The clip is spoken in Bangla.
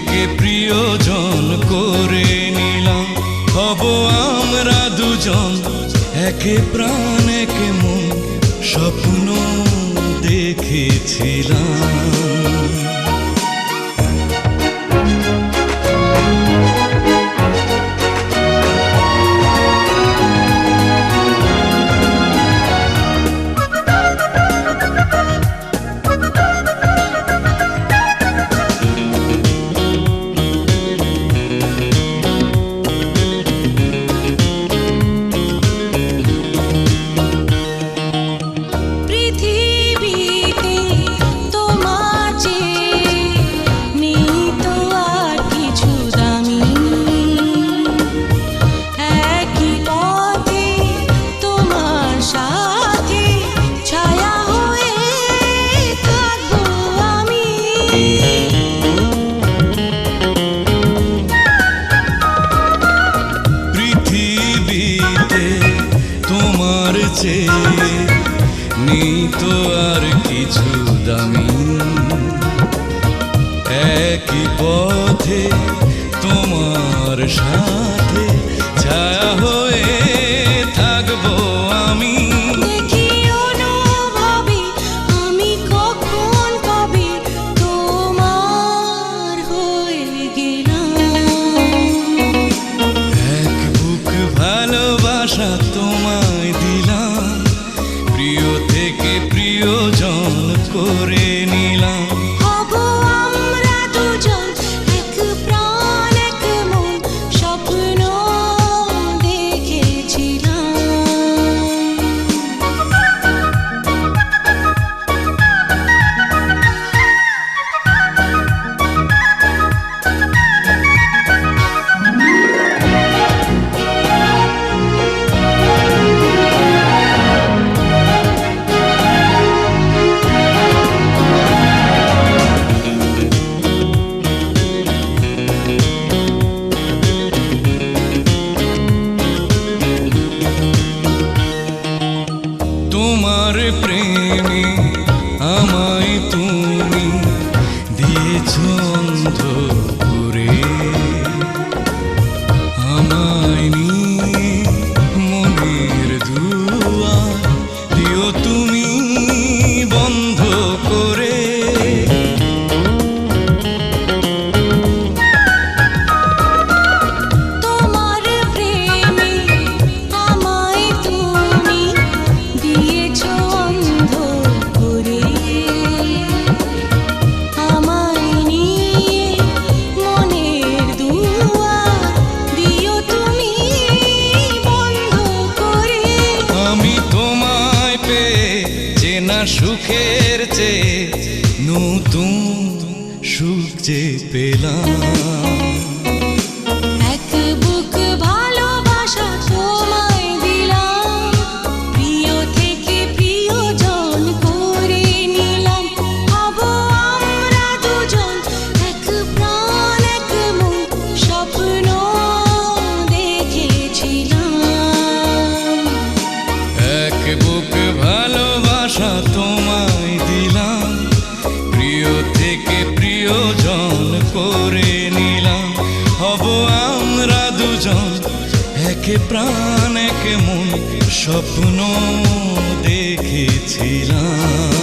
নিজেকে প্রিয়জন করে নিলাম। হব আমরা দুজন একে প্রাণ একে মন স্বপ্ন দেখেছিলাম। কাছে নেই তো আর কিছু দামি। একই পথে তোমার সাথে করে আমার প্রেমী আমার না সুখের চে নতুন সুখ যে পেলাম। প্রিয়জন করে নিলাম হব আমরা দুজন। একে প্রাণ এক মন স্বপ্ন দেখেছিলাম।